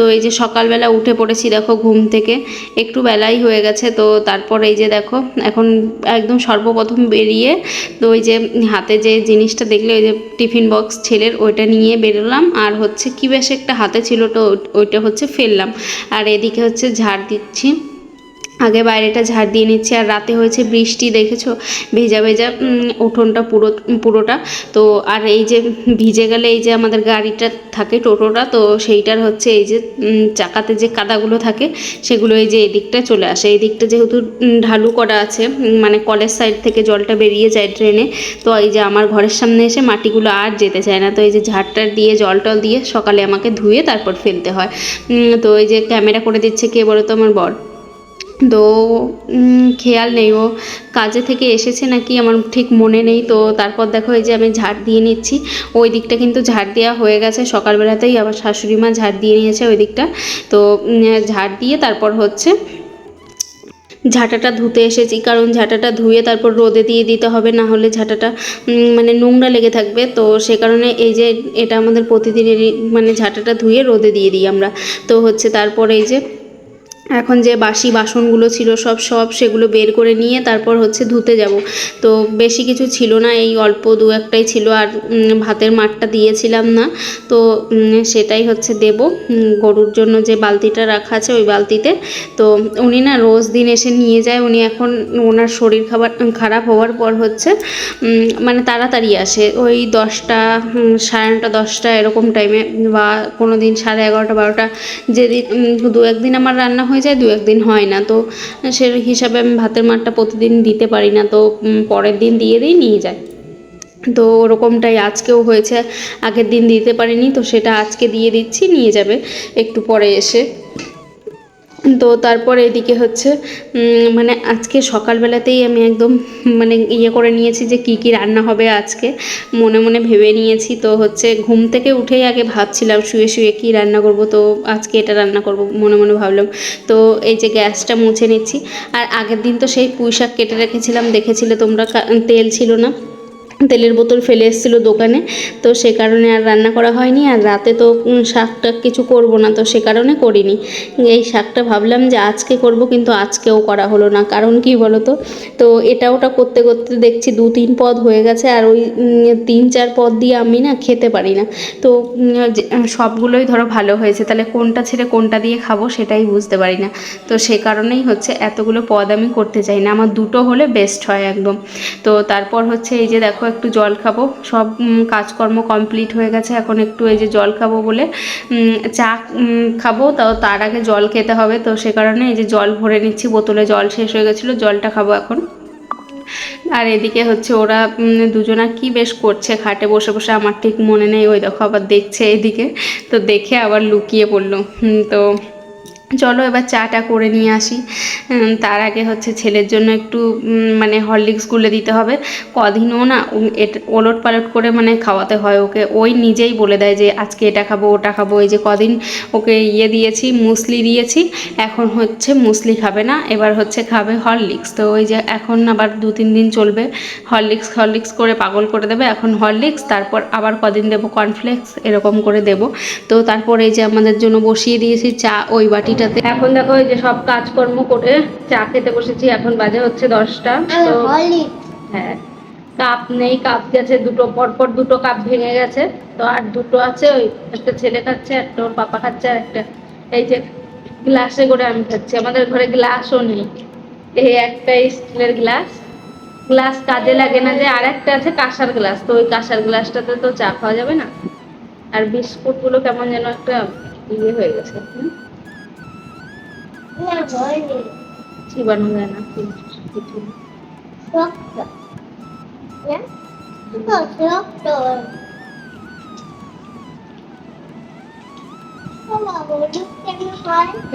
তো এই যে সকালবেলা উঠে পড়েছি দেখো ঘুম থেকে, একটু বেলাই হয়ে গেছে, তো তারপর এই যে দেখো, এখন একদম সর্বপ্রথম বেরিয়ে তো ওই যে হাতে যে জিনিসটা দেখলে, ওই যে টিফিন বক্স ছেলের, ওইটা নিয়ে বেরোলাম, আর হচ্ছে কী বেশ একটা হাতে ছিল তো, ওইটা হচ্ছে ফেললাম। আর এদিকে হচ্ছে ঝাড় দিচ্ছি। আগে বাইরেটা ঝাড় দিয়ে নিচ্ছি, আর রাতে হয়েছে বৃষ্টি, দেখেছ? ভেজা ভেজা উঠোনটা পুরো, পুরোটা। তো, আর এই যে ভিজে গেলে এই যে আমাদের গাড়িটা থাকে টোটোটা, তো সেইটার হচ্ছে এই যে চাকাতে যে কাদাগুলো থাকে, সেগুলো এই যে এই দিকটা চলে আসে। এই দিকটা যেহেতু ঢালু করা আছে মানে কলের সাইড থেকে জলটা বেরিয়ে যায় ড্রেনে, তো এই যে আমার ঘরের সামনে এসে মাটিগুলো আর যেতে চায় না। তো এই যে ঝাড়টার দিয়ে, জল টল দিয়ে সকালে আমাকে ধুয়ে তারপর ফেলতে হয়। তো এই যে ক্যামেরা করে দিচ্ছে কে বলো তো আমার বর? তো খেয়াল নেই ও। কাজে থেকে এসেছে নাকি আমার ঠিক মনে নেই। তো তারপর দেখো এই যে আমি ঝাড় দিয়ে নিচ্ছি। ওই দিকটা কিন্তু ঝাড় দেওয়া হয়ে গেছে। সকালবেলাতেই আবার শাশুড়ি মা ঝাড় দিয়ে নিয়েছে ওই দিকটা। তো ঝাড় দিয়ে তারপর হচ্ছে ঝাঁটাটা ধুতে এসেছি। কারণ ঝাঁটাটা ধুয়ে তারপর রোদে দিয়ে দিতে হবে। না হলে ঝাঁটাটা মানে নোংরা লেগে থাকবে। তো সে কারণে এই যে এটা আমাদের প্রতিদিনেরই মানে ঝাঁটাটা ধুয়ে রোদে দিয়ে দিই আমরা। তো হচ্ছে তারপর এই যে এখন যে বাসি বাসনগুলো ছিল সব সব সেগুলো বের করে নিয়ে তারপর হচ্ছে ধুতে যাব। তো বেশি কিছু ছিল না, এই অল্প দু একটাই ছিল আর ভাতের মাঠটা দিয়েছিলাম না। তো সেটাই হচ্ছে দেব। গরুর জন্য যে বালতিটা রাখা আছে ওই বালতিতে। তো উনি না রোজ দিন এসে নিয়ে যায়, উনি এখন ওনার শরীর খাবার খারাপ হওয়ার পর হচ্ছে মানে তাড়াতাড়ি আসে। ওই দশটা সাড়ে নটা, দশটা এরকম টাইমে বা কোনো দিন সাড়ে এগারোটা, বারোটা, যেদিন দু একদিন আমার রান্না হয়ে যায়, দু একদিন হয় না। তো সে হিসাবে আমি ভাতের মারটা প্রতিদিন দিতে পারি না, তো পরের দিন দিয়ে দিই, নিয়ে যায়। তো ওরকমটাই আজকেও হয়েছে, আগের দিন দিতে পারিনি, তো সেটা আজকে দিয়ে দিচ্ছি, নিয়ে যাবে, একটু পরে এসে। তো তারপর এদিকে হচ্ছে মানে আজকে সকালবেলাতেই আমি একদম মানে ইয়ে করে নিয়েছি যে কি কি রান্না হবে আজকে। মনে মনে ভেবে নিয়েছি তো হচ্ছে ঘুম থেকে উঠেই আগে ভাবছিলাম শুয়ে শুয়ে কি রান্না করব, তো আজকে এটা রান্না করব মনে মনে ভাবলাম। তো এই যে গ্যাসটা মুছে নিচ্ছি, আর আগের দিন তো সেই পুঁই শাক কেটে রেখেছিলাম, দেখেছিলে তোমরা তেল ছিল না। তেলের বোতল ফেলে এসেছিল দোকানে, তো সে কারণে আর রান্না করা হয়নি। আর রাতে তো শাকটা কিছু করব না, তো সে কারণে করিনি। এই শাকটা ভাবলাম যে আজকে করব, কিন্তু আজকেও করা হলো না। কারণ কি বলো তো তো এটা ওটা করতে করতে দেখছি দু তিন পদ হয়ে গেছে, আর ওই তিন চার পদ দিয়ে আমি না খেতে পারি না। তো সবগুলোই ধরো ভালো হয়েছে। তাহলে কোনটা ছেড়ে কোনটা দিয়ে খাব সেটাই বুঝতে পারি না। তো সে কারণেই হচ্ছে এতগুলো পদ আমি করতে চাই না। আমার দুটো হলে বেস্ট হয় একদম। তো তারপর হচ্ছে এই যে দেখো একটু জল খাব। সব কাজকর্ম কমপ্লিট হয়ে গেছে। এখন একটু এই যে জল খাব বলে চা খাব। তাও তার আগে জল খেতে হবে। তো সে কারণে এই যে জল ভরে নিচ্ছি, বোতলে জল শেষ হয়ে গেছিল, জলটা খাব এখন। আর এদিকে হচ্ছে ওরা দুজনা কি বেশ করছে, খাটে বসে বসে আমার ঠিক মনে নেই। ওই দেখো আবার দেখছে এদিকে। তো দেখে আবার লুকিয়ে পড়ল। তো চলো এবার চাটা করে নিয়ে আসি। তার আগে হচ্ছে ছেলের জন্য একটু মানে হরলিক্স গুলে দিতে হবে। কদিনও না ওলট পালট করে মানে খাওয়াতে হয় ওকে। ওই নিজেই বলে দেয় যে, আজকে এটা খাব, ওটা খাব। এই যে কদিন ওকে ইয়ে দিয়েছি, মুসলি দিয়েছি, এখন হচ্ছে মুসলি খাবে না, এবার হচ্ছে খাবে হরলিক্স। তো ওই যে এখন আবার দু, তিন দিন চলবে, হরলিক্স হরলিক্স করে পাগল করে দেবে, এখন হরলিক্স, তারপর আবার কদিন দেবো কর্নফ্লেক্স, এরকম করে দেবো। তো তারপর এই যে আমাদের জন্য বসিয়ে দিয়েছি চা, ওই বাটিটাতে এখন দেখো এই যে সব কাজকর্ম করে চা খেতে বসেছি এখন বাজে হচ্ছে দশটা। তো হ্যাঁ কাপ নেই কাপ গেছে দুটো পরপর দুটো কাপ ভেঙে গেছে। তো আর দুটো আছে ওই একটা ছেলে খাচ্ছে একটা ওর পাপা খাচ্ছে আর একটা এই যে গ্লাসে করে আমি খাচ্ছি। আমাদের ঘরে গ্লাসও নেই। এই একটা স্টিলের গ্লাস। গ্লাস কাজে লাগে না যে আর একটা আছে কাঁসার গ্লাস। তো ওই কাঁসার গ্লাসটাতে তো চা খাওয়া যাবে না। আর বিস্কুটগুলো কেমন যেন একটা ইয়ে হয়ে গেছে হুম?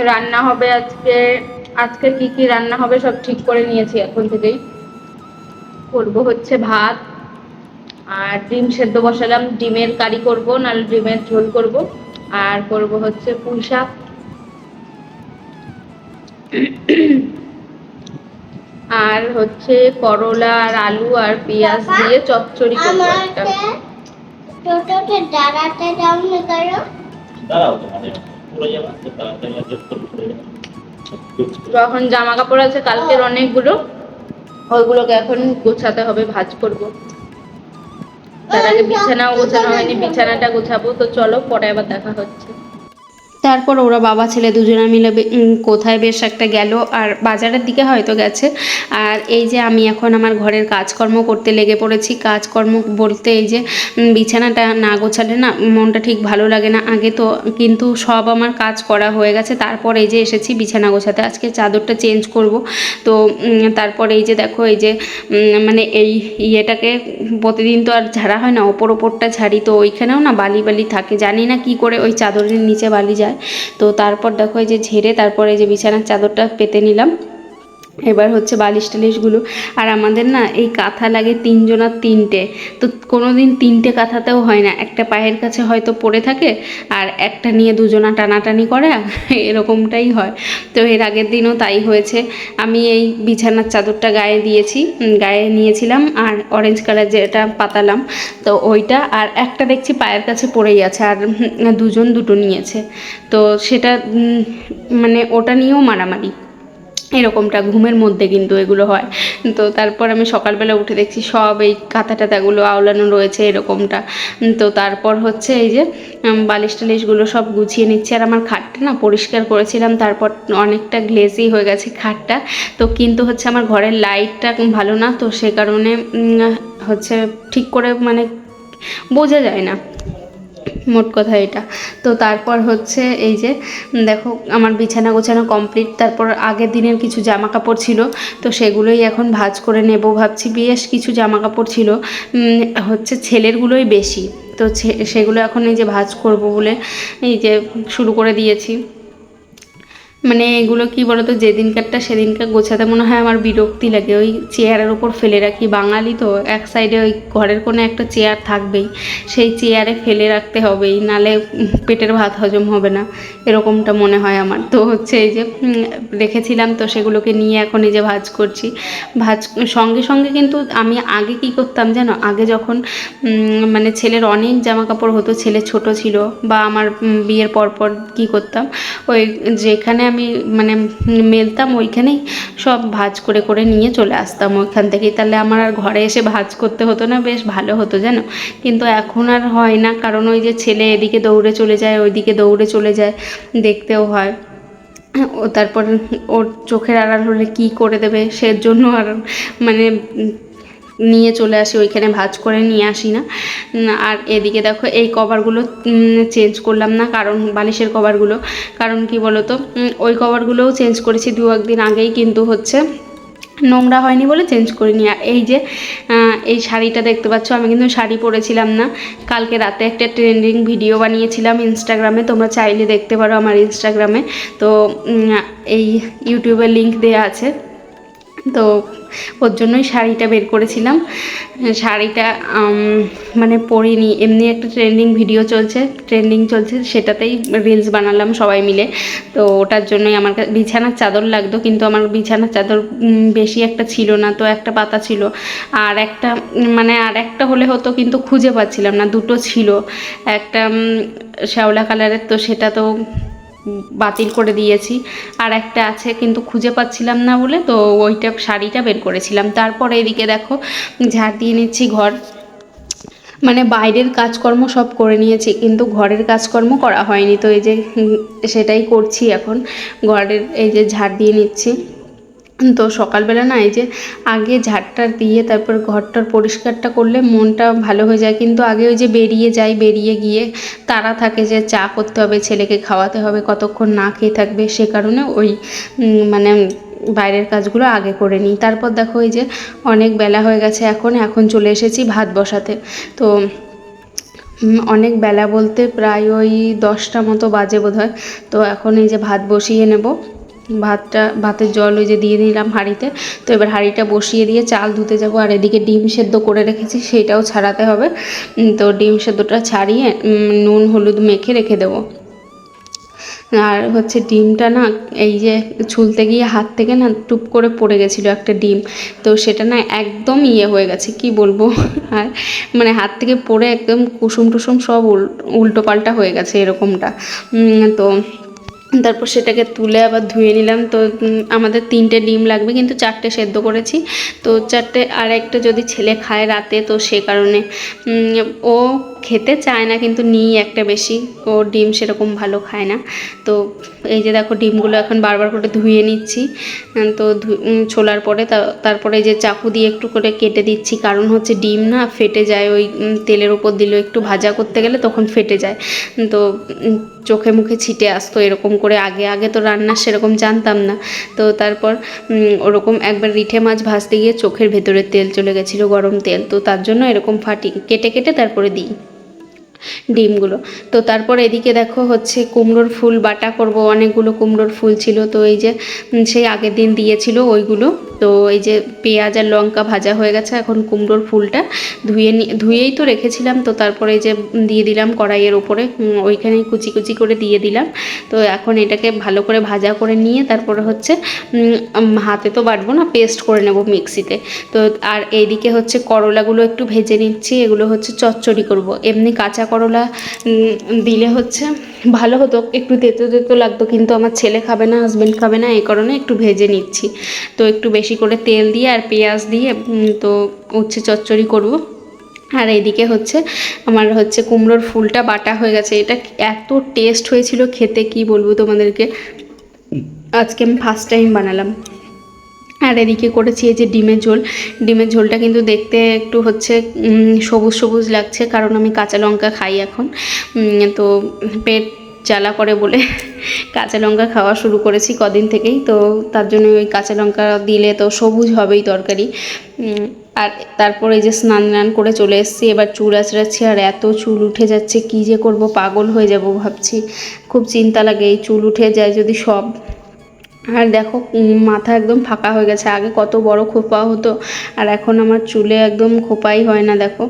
রান্না হবে আজকে আজকে কি কি রান্না হবে সব ঠিক করে নিয়েছি এখন থেকেই। করব হচ্ছে ভাত, আর ডিম সেদ্ধ বসালাম। ডিমের কারি করব, নাহলে ডিমের ঝোল করব। আর করব হচ্ছে পুঁই শাক। আর হচ্ছে করলা আর আলু আর পেঁয়াজ দিয়ে চচ্চড়ি করব একটা। টোটোতে দাঁড়াতে যাও না করো দাঁড়াও তো পড়ে যাবে তো তাড়াতাড়ি যখন জামা কাপড় আছে কালকের অনেকগুলো ওইগুলোকে এখন গোছাতে হবে ভাজ করব। তার আগে বিছানাও গোছানো হয়নি বিছানাটা গোছাবো তো চলো পরে আবার দেখা হচ্ছে। তারপর ওরা বাবা, ছেলে দুজনে মিলে কোথায় বেশ একটা গেল আর বাজারের দিকে হয়তো গেছে। আর এই যে আমি এখন আমার ঘরের কাজকর্ম করতে লেগে পড়েছি। কাজকর্ম বলতে এই যে বিছানাটা না গোছালে না মনটা ঠিক ভালো লাগে না। আগে তো কিন্তু সব আমার কাজ করা হয়ে গেছে। তারপর এই যে এসেছি বিছানা গোছাতে। আজকে চাদরটা চেঞ্জ করব। তো তারপর এই যে দেখো, এই যে মানে এই ইয়েটাকে প্রতিদিন তো আর ঝাড়া হয় না। ওপর ওপরটা ঝাড়ি। তো ওইখানেও না বালি বালি থাকে। জানি না কি করে ওই চাদরের নিচে বালি যায়। তো তারপর দেখো এই যে ঝেড়ে তারপরে এই যে বিছানার চাদরটা পেতে নিলাম। এবার হচ্ছে বালিশ টালিশগুলো আর আমাদের না এই কাঁথা লাগে তিনজনার তিনটে। তো কোনো দিন তিনটে কাঁথাতেও হয় না। একটা পায়ের কাছে হয়তো পড়ে থাকে আর একটা নিয়ে দুজনা টানাটানি করে এরকমটাই হয়। তো এর আগের দিনও তাই হয়েছে। আমি এই বিছানার চাদরটা গায়ে দিয়েছি গায়ে নিয়েছিলাম আর অরেঞ্জ কালার যেটা পাতালাম। তো ওইটা আর একটা দেখছি পায়ের কাছে পড়েই আছে আর দুজন দুটো নিয়েছে। তো সেটা মানে ওটা নিয়েও মারামারি। এরকমটা ঘুমের মধ্যে কিন্তু এগুলো হয়। তো তারপর আমি সকালবেলা উঠে দেখছি সব এই কাঁথা টাতাগুলো আওলানো রয়েছে এরকমটা। তো তারপর হচ্ছে এই যে বালিশ টালিশগুলো সব গুছিয়ে নিচ্ছি। আর আমার খাটটা না পরিষ্কার করেছিলাম, তারপর অনেকটা গ্লেজি হয়ে গেছে খাটটা। তো কিন্তু হচ্ছে আমার ঘরের লাইটটা ভালো না, তো সে কারণে হচ্ছে ঠিক করে মানে বোঝা যায় না। মোট কথা এটা। তো তারপর হচ্ছে এই যে দেখো আমার বিছানা গোছানো কমপ্লিট তারপর আগের দিনের কিছু জামা কাপড় ছিল, তো সেগুলোই এখন ভাজ করে নেব ভাবছি। বেশ কিছু জামা কাপড় ছিল হচ্ছে ছেলেরগুলোই বেশি, তো সেগুলো এখন এই যে ভাজ করব বলে এই যে শুরু করে দিয়েছি। মানে এগুলো কি বলতো, যেদিনকারটা সেদিনকার গোছাতে মনে হয় আমার বিরক্তি লাগে। ওই চেয়ারের ওপর ফেলে রাখি। বাঙালি তো, এক সাইডে ওই ঘরের কোনো একটা চেয়ার থাকবেই। সেই চেয়ারে ফেলে রাখতে হবেই, নালে পেটের ভাত হজম হবে না। এরকমটা মনে হয় আমার। তো হচ্ছে এই যে রেখেছিলাম তো সেগুলোকে নিয়ে এখন এই যে ভাজ করছি। ভাজ, সঙ্গে সঙ্গে কিন্তু আমি আগে কি করতাম জানো? আগে যখন মানে ছেলের অনেক জামা কাপড় হতো, ছেলে ছোট ছিল, বা আমার বিয়ের পরপর পর কী করতাম? ওই যেখানে আমি মানে মেলতাম ওইখানেই, সব ভাজ করে করে নিয়ে চলে আসতাম ওইখান থেকেই। তাহলে আমার আর ঘরে এসে ভাজ করতে হতো না, বেশ ভালো হতো জানো? কিন্তু এখন আর হয় না, কারণ ওই যে ছেলে এদিকে দৌড়ে চলে যায়, ওইদিকে দৌড়ে চলে যায়, দেখতেও হয়। ও তারপর ওর চোখের আড়াল হলে কী করে দেবে, সেজন্য আর মানে নিয়ে চলে আসি, ওইখানে ভাজ করে নিয়ে আসি না। আর এদিকে দেখো এই কভারগুলো চেঞ্জ করলাম না, কারণ বালিশের কভারগুলো। কারণ কি বলো তো ওই কভারগুলোও চেঞ্জ করেছি দু একদিন আগেই, কিন্তু হচ্ছে নোংরা হয়নি বলে চেঞ্জ করিনি। আর এই যে এই শাড়িটা দেখতে পাচ্ছ, আমি কিন্তু শাড়ি পরেছিলাম না। কালকে রাতে একটা ট্রেন্ডিং ভিডিও বানিয়েছিলাম ইনস্টাগ্রামে তোমরা চাইলে দেখতে পারো আমার ইনস্টাগ্রামে তো এই ইউটিউবের লিংক দেওয়া আছে। তো ওর জন্যই শাড়িটা বের করেছিলাম। শাড়িটা মানে পরিনি, এমনি একটা ট্রেন্ডিং ভিডিও চলছে ট্রেন্ডিং চলছে, সেটাতেই রিলস বানালাম সবাই মিলে। তো ওটার জন্যই আমার বিছানার চাদর লাগতো, কিন্তু আমার বিছানার চাদর বেশি একটা ছিল না, তো একটা পাতা ছিল। আর একটা মানে আর একটা হলে হতো, কিন্তু খুঁজে পাচ্ছিলাম না, দুটো ছিল। একটা শ্যাওলা কালারের তো সেটা তো বাতিল করে দিয়েছি। আর একটা আছে কিন্তু খুঁজে পাচ্ছিলাম না বলে, তো ওইটা শাড়িটা বের করেছিলাম। তারপরে এদিকে দেখো, ঝাড় দিয়ে নিচ্ছি ঘর। মানে বাইরের কাজকর্ম সব করে নিয়েছি, কিন্তু ঘরের কাজকর্ম করা হয়নি। তো এই যে সেটাই করছি এখন। ঘরের এই যে ঝাড় দিয়ে নিচ্ছি। তো সকালবেলা না এই যে আগে ঝাড়টা দিয়ে তারপর ঘরটার পরিষ্কারটা করলে মনটা ভালো হয়ে যায়। কিন্তু আগে ওই যে বেরিয়ে যাই, বেরিয়ে গিয়ে তারা থাকে যে চা করতে হবে, ছেলেকে খাওয়াতে হবে, কতক্ষণ না খেয়ে থাকবে সে কারণে ওই মানে বাইরের কাজগুলো আগে করে নিই। তারপর দেখো এই যে অনেক বেলা হয়ে গেছে এখন এখন চলে এসেছি ভাত বসাতে। তো অনেক বেলা বলতে প্রায় ওই দশটা মতো বাজে বোধ হয় তো এখন এই যে ভাত বসিয়ে নেব। ভাতটা, ভাতের জল ওই যে দিয়ে দিলাম হাঁড়িতে। তো এবার হাঁড়িটা বসিয়ে দিয়ে চাল ধুতে যাব। আর এদিকে ডিম সেদ্ধ করে রেখেছি, সেটাও ছাড়াতে হবে। তো ডিম সেদ্ধটা ছাড়িয়ে নুন, হলুদ মেখে রেখে দেবো। আর হচ্ছে ডিমটা না, এই যে ছুলতে গিয়ে হাত থেকে না টুপ করে পড়ে গেছিল একটা ডিম। তো সেটা না একদম ইয়ে হয়ে গেছে, কি বলব? আর মানে হাত থেকে পড়ে একদম কুসুম টুসুম সব উল- উল্টো পাল্টা হয়ে গেছে এরকমটা। তো তারপর সেটাকে তুলে আবার ধুয়ে নিলাম। তো আমাদের তিনটে ডিম লাগবে, কিন্তু চারটে সেদ্ধ করেছি। তো চারটে, আর একটা যদি ছেলে খায় রাতে, তো সে কারণে ও খেতে চায় না, কিন্তু নিই একটা বেশি। ও ডিম সেরকম ভালো খায় না। তো এই যে দেখো, ডিমগুলো এখন বারবার করে ধুয়ে নিচ্ছি। তো ছোলার পরে তারপরে যে চাকু দিয়ে একটু করে কেটে দিচ্ছি। কারণ হচ্ছে ডিম না ফেটে যায়, ওই তেলের ওপর দিলে একটু ভাজা করতে গেলে তখন ফেটে যায়। তো চোখে মুখে ছিটে আসতো এরকম করে। আগে আগে তো রান্না সেরকম জানতাম না। তো তারপর ওরকম একবার রিঠে মাছ ভাজতে গিয়ে চোখের ভেতরে তেল চলে গেছিল গরম তেল। তো তার জন্য এরকম ফাটি, কেটে কেটে তারপরে দিই। ডিমগুলো। তো তারপর এদিকে দেখো হচ্ছে কুমড়োর ফুল, বাটা করব, অনেকগুলো কুমড়োর ফুল ছিল। তো এই যে সেই আগের দিন দিয়েছিল ওইগুলো। তো এই যে পেঁয়াজ আর লঙ্কা ভাজা হয়ে গেছে এখন কুমড়োর ফুলটা ধুয়ে নি ধুয়েই তো রেখেছিলাম তো তারপরে এই যে দিয়ে দিলাম কড়াইয়ের ওপরে উম, ওইখানেই কুচি কুচি করে দিয়ে দিলাম। তো এখন এটাকে ভালো করে ভাজা করে নিয়ে তারপরে হচ্ছে হাতে তো বাটবো না পেস্ট করে নেব মিক্সিতে। তো আর এইদিকে হচ্ছে করলাগুলো একটু ভেজে নিচ্ছি এগুলো হচ্ছে চচ্চড়ি করব। এমনি কাঁচা করলা দিলে হচ্ছে ভালো হতো একটু তেতো তেতো লাগতো কিন্তু আমার ছেলে খাবে না হাজব্যান্ড খাবে না এই কারণে একটু ভেজে নিচ্ছি। তো একটু বেশি করে তেল দিয়ে আর পেঁয়াজ দিয়ে তো উচ্ছে চচ্চড়ি করব। আর এদিকে হচ্ছে আমার হচ্ছে কুমড়োর ফুলটা বাটা হয়ে গেছে। এটা এত টেস্ট হয়েছিল খেতে, কি বলব তোমাদেরকে? আজকে আমি ফার্স্ট টাইম বানালাম। আর এদিকে করেছি এই যে ডিমের ঝোল। ডিমের ঝোলটা কিন্তু দেখতে একটু হচ্ছে সবুজ সবুজ লাগছে, কারণ আমি কাঁচা লঙ্কা খাই এখন। তো পেট জ্বালা করে বলে কাঁচা লঙ্কা খাওয়া শুরু করেছি কদিন থেকেই। তো তার জন্য ওই কাঁচা লঙ্কা দিলে তো সবুজ হবেই তরকারি। আর তারপর এই যে স্নান টান করে চলে এসেছি। এবার চুল আঁচড়াচ্ছি আর এত চুল উঠে যাচ্ছে, কী যে করব? পাগল হয়ে যাব ভাবছি। খুব চিন্তা লাগে এই চুল উঠে যায় যদি সব। আর দেখো মাথা একদম ফাঁকা হয়ে গেছে। আগে কত বড় খোপা হতো, আর এখন আমার চুলে একদম খোপাই হয় না, দেখো।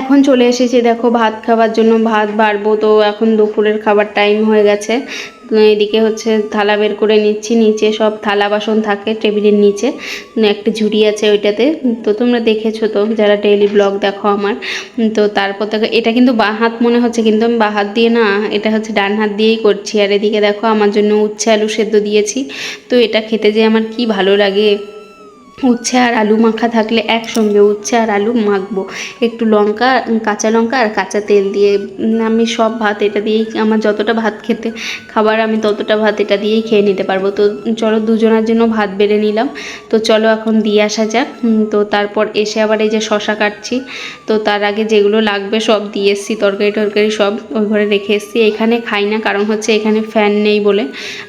এখন চলে এসেছি, দেখো ভাত খাওয়ার জন্য ভাত বাড়বো, তো এখন দুপুরের খাবার টাইম হয়ে গেছে। এদিকে হচ্ছে থালা বের করে নিচ্ছি, নিচে সব থালা বাসন থাকে টেবিলের নিচে, একটা ঝুড়ি আছে ওইটাতে। তো তোমরা দেখেছ তো, যারা ডেইলি ব্লগ দেখো আমার, তো তারপর দেখো এটা কিন্তু বাঁ হাত মনে হচ্ছে, কিন্তু আমি বাঁ হাত দিয়ে না, এটা হচ্ছে ডান হাত দিয়েই করছি। আর এদিকে দেখো আমার জন্য উচ্ছে আলু সেদ্ধ দিয়েছি, তো এটা খেতে যে আমার কি ভালো লাগে। উচ্ছে আর আলু মাখা থাকলে একসঙ্গে উচ্ছে আর আলু মাখবো। একটু লঙ্কা, কাঁচা লঙ্কা আর কাঁচা তেল দিয়ে আমি সব ভাত এটা দিয়েই আমার যতটা ভাত খেতে খাবার আমি ততটা ভাত এটা দিয়েই খেয়ে নিতে পারব। তো চলো দুজনের জন্য ভাত বেড়ে নিলাম। তো চলো এখন দিয়ে আসা যাক। তো তারপর এসে আবার এই যে শশা কাটছি। তো তার আগে যেগুলো লাগবে সব দিয়ে এসছি, তরকারি টরকারি সব ওই ঘরে রেখে এসছি। এখানে খাই না, কারণ হচ্ছে এখানে ফ্যান নেই বলে।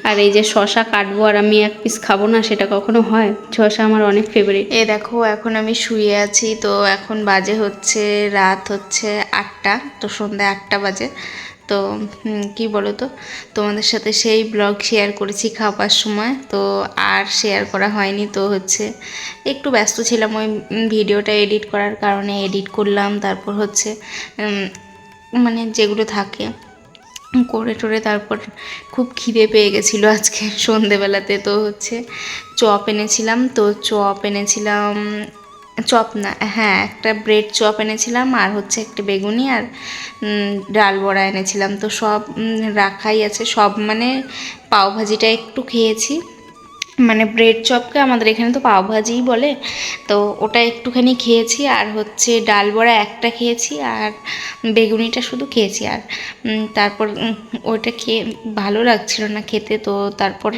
আর এই যে শশা কাটবো আর আমি এক পিস খাব না, সেটা কখনো হয়? শশা আমার অনেক ফেভারিট এ দেখো, এখন আমি শুয়ে আছি, তো এখন বাজে হচ্ছে, রাত হচ্ছে আটটা, তো সন্ধ্যা আটটা বাজে। তো কি বলো তো তোমাদের সাথে সেই ব্লগ শেয়ার করেছি খাবার সময়, তো আর শেয়ার করা হয়নি, তো হচ্ছে একটু ব্যস্ত ছিলাম ওই ভিডিওটা এডিট করার কারণে এডিট করলাম, তারপর হচ্ছে মানে যেগুলো থাকে। করে টোরে তারপর খুব খিদে পেয়ে গেছিল আজকে সন্ধেবেলাতে তো হচ্ছে চপ এনেছিলাম। তো চপ এনেছিলাম, চপ না হ্যাঁ একটা ব্রেড চপ এনেছিলাম আর হচ্ছে একটা বেগুনি আর ডাল বড়া এনেছিলাম। তো সব রাখাই আছে। সব মানে পাওভাজিটা একটু খেয়েছি। মানে ব্রেড চপকে আমাদের এখানে তো পাওভাজিই বলে। তো ওটা একটুখানি খেয়েছি আর হচ্ছে ডাল বড়া একটা খেয়েছি আর বেগুনিটা শুধু খেয়েছি আর। তারপর ওইটা খেয়ে ভালো লাগছিল না খেতে তো, তারপর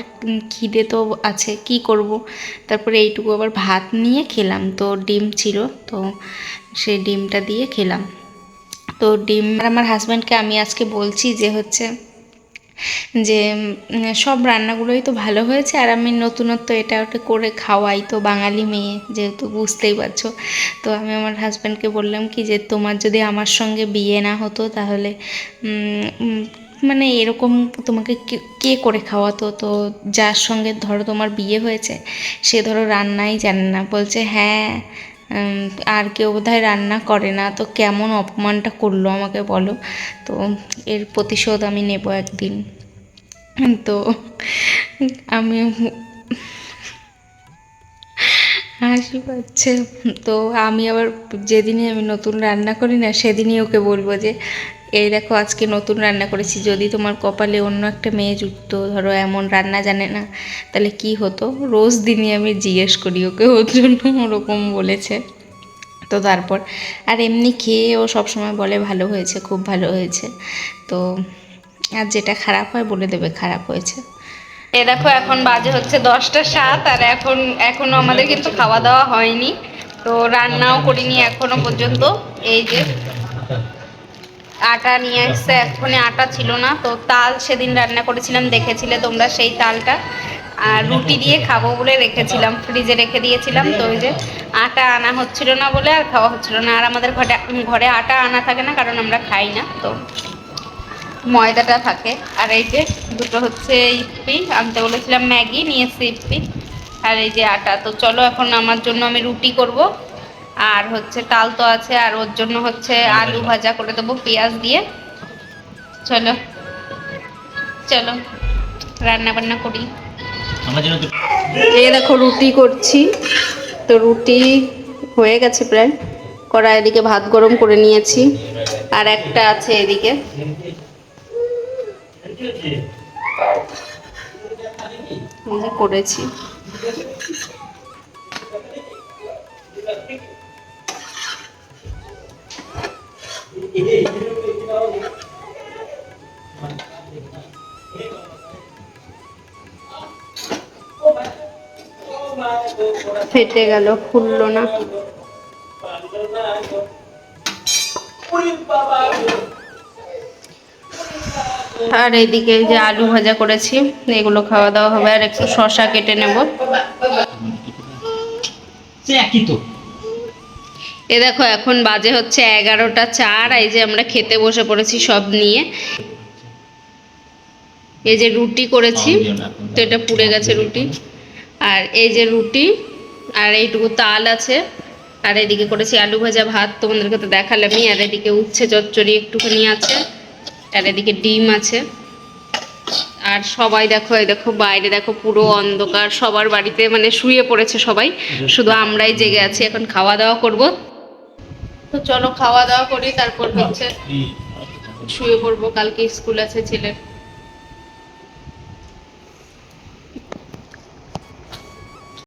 খিদে তো আছে, কি করব? তারপরে এইটুকু আবার ভাত নিয়ে খেলাম, তো ডিম ছিল, তো সেই ডিমটা দিয়ে খেলাম। তো ডিম আমার হাজব্যান্ডকে আমি আজকে বলছি যে হচ্ছে যে সব রান্নাগুলোই তো ভালো হয়েছে। আর আমি নতুনত্ব এটা ওটা করে খাওয়াই। তো বাঙালি মেয়ে, যেহেতু বুঝতেই পারছ। তো আমি আমার হাজব্যান্ডকে বললাম কি যে, তোমার যদি আমার সঙ্গে বিয়ে না হতো তাহলে মানে এরকম তোমাকে কে- করে খাওয়াতো? তো যার সঙ্গে ধরো তোমার বিয়ে হয়েছে, সে ধরো রান্নাই জানে না। বলছে হ্যাঁ আর কেউ বোধহয় রান্না করে না। তো কেমন অপমানটা করল আমাকে বলো? তো এর প্রতিশোধ আমি নেব একদিন। তো আমি হাসি পাচ্ছে। তো আমি আবার যেদিনই আমি নতুন রান্না করি না, সেদিনই ওকে বলব যে এই দেখো, আজকে নতুন রান্না করেছি। যদি তোমার কপালে অন্য একটা মেয়ে জুটতো ধরো এমন রান্না জানে না, তাহলে কি হতো? রোজ দিনই আমি জিজ্ঞেস করি ওকে, ওর জন্য ওরকম বলেছে। তো তারপর, আর এমনি খেয়ে ও সবসময় বলে, ভালো হয়েছে, খুব ভালো হয়েছে। তো আর যেটা খারাপ হয়, বলে দেবে, খারাপ হয়েছে। এ দেখো, এখন বাজে হচ্ছে দশটা সাত, আর এখন, এখনও আমাদের কিন্তু খাওয়া দাওয়া হয়নি। তো রান্নাও করিনি এখনও পর্যন্ত। এই যে আটা নিয়ে এসছে। এখনই আটা ছিল না, তো তাল সেদিন রান্না করেছিলাম, দেখেছিলে তোমরা সেই তালটা। আর রুটি দিয়ে খাব বলে রেখেছিলাম, ফ্রিজে রেখে দিয়েছিলাম, তো ওই যে আটা আনা হচ্ছিল না বলে আর খাওয়া হচ্ছিল না। আর আমাদের ঘরে ঘরে আটা আনা থাকে না, কারণ আমরা খাই না, তো ময়দাটা থাকে। আর এই যে দুটো হচ্ছে ইপি আনতে বলেছিলাম ম্যাগি, নিয়ে এসছে ইপি আর এই যে আটা, তো চলো এখন আমার জন্য আমি রুটি করব। আর হচ্ছে তাল তো আছে আর ওর জন্য হচ্ছে আলু ভাজা করে দেবো পেঁয়াজ দিয়ে। চলো চলো রান্না বান্না করি এই দেখো রুটি করছি। তো রুটি হয়ে গেছে প্রায়। কড়া এদিকে ভাত গরম করে নিয়েছি। আর একটা আছে এদিকে। করেছি। ফেটে গেল, ফুললো না। আর এইদিকে যে আলু ভাজা করেছি, এগুলো খাওয়া দাওয়া হবে, আর একটু শশা কেটে নেব। তো। এ দেখো এখন বাজে হচ্ছে এগারোটা চার এই যে আমরা খেতে বসে পড়েছি সব নিয়ে। এই যে রুটি করেছি তো এটা পুড়ে গেছে রুটি। আর এই যে রুটি আর এইটুকু তাল আছে। আর এদিকে করেছি আলু ভাজা ভাত তোমাদেরকে তো দেখালামই। আর এদিকে উচ্ছে চচ্চড়ি একটুখানি আছে। আর এদিকে ডিম আছে। আর সবাই দেখো এই দেখো বাইরে দেখো পুরো অন্ধকার। সবার বাড়িতে মানে শুয়ে পড়েছে সবাই। শুধু আমরাই জেগে আছি এখন খাওয়া দাওয়া করব। তো চলো খাওয়া দাওয়া করি তারপর হচ্ছে শুয়ে পড়ব কালকে স্কুল আছে ছেলের।